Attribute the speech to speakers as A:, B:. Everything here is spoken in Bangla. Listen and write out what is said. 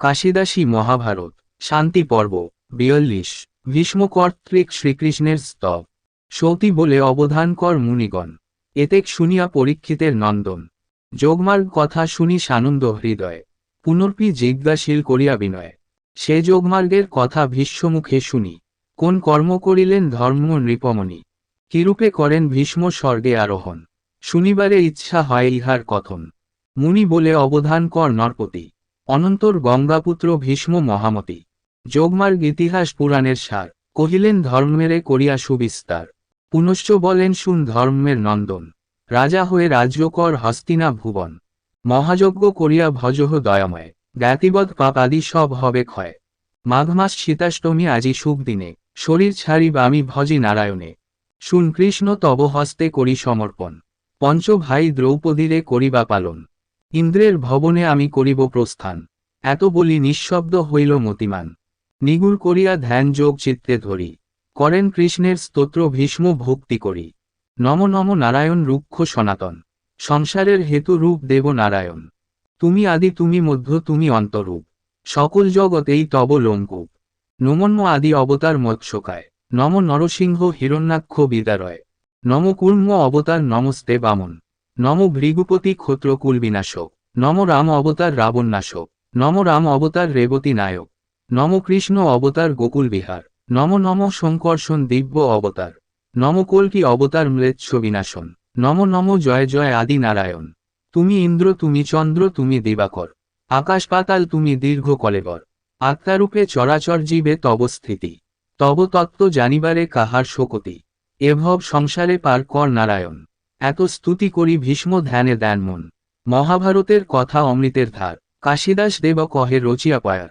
A: কাশিদাসী মহাভারত, শান্তি পর্ব, বিয়াল্লিশ, ভীষ্ম কর্তৃক শ্রীকৃষ্ণের স্তব। সতী বলে অবধান কর মুনিগণ, এতেক শুনিয়া পরীক্ষিতের নন্দন। যোগমার্গ কথা শুনি সানন্দ হৃদয়, পুনর্পি জিজ্ঞাসীল করিয়া বিনয়। সে যোগমার্গের কথা ভীষ্মমুখে শুনি, কোন কর্ম করিলেন ধর্ম নৃপমণি? কিরূপে করেন ভীষ্ম স্বর্গে আরোহণ? শুনিবারে ইচ্ছা হয় ইহার কথন। মুনি বলে অবধান কর নরপতি অনন্তর গঙ্গাপুত্র ভীষ্ম মহামতি। যোগমার্গ ইতিহাস পুরাণের সার, কহিলেন ধর্মেরে করিয়া সুবিস্তার। পুনশ্চ বলেন শুন ধর্মের নন্দন, রাজা হয়ে রাজ্যকর হস্তিনা ভুবন। মহাযজ্ঞ করিয়া ভজহ দয়াময় জ্ঞাতিবদ পাপ আদি সব হবে ক্ষয়। মাঘ মাস শীতাষ্টমী আজি শুভ দিনে, শরীর ছাড়িব আমি ভজি নারায়ণে। শুন কৃষ্ণ তব হস্তে করি সমর্পণ, পঞ্চ ভাই দ্রৌপদীরে করিবা পালন। ইন্দ্রের ভবনে আমি করিব প্রস্থান। এত বলি নিঃশব্দ হইল মতিমান। নিগুর করিয়া ধ্যান যোগ চিত্তে ধরি। করেন কৃষ্ণের স্তোত্র ভীষ্ম ভক্তি করি। নম নম নারায়ণ রুক্ষ সনাতন। সংসারের হেতু রূপ দেব নারায়ণ। তুমি আদি, তুমি মধ্য, তুমি অন্তরূপ। সকল জগতেই তব লোমকূপ নমন্ম আদি অবতার মৎস্যকায়। নম নরসিংহ হিরণ্যাক্ষ বিদারয়। নম কুর্ম অবতার নমস্তে বামন। নম ভৃগুপতি ক্ষত্রকুল বিনাশক নম রাম অবতার রাবণ নাশক নম রাম অবতার রেবতী নায়ক, নম কৃষ্ণ অবতার গোকুল বিহার, নম নম শঙ্কর্ষণ দিব্য অবতার, নম কল্কি অবতার মৃচ্ছ বিনাশন নম নম জয় জয় আদি নারায়ণ, তুমি ইন্দ্র, তুমি চন্দ্র, তুমি দিবাকর, আকাশ পাতাল, তুমি দীর্ঘ কলেবর, আত্মারূপে চরাচর জীবে তব স্থিতি, তব তত্ত্ব জানিবারে কাহার শোকতি এভব সংসারে পার কর নারায়ণ। এত স্তুতি করি ভীষ্ম ধ্যানে দেন মন। মহাভারতের কথা অমৃতের ধার। কাশীদাস দেব কহে রচিয়া পায়ার।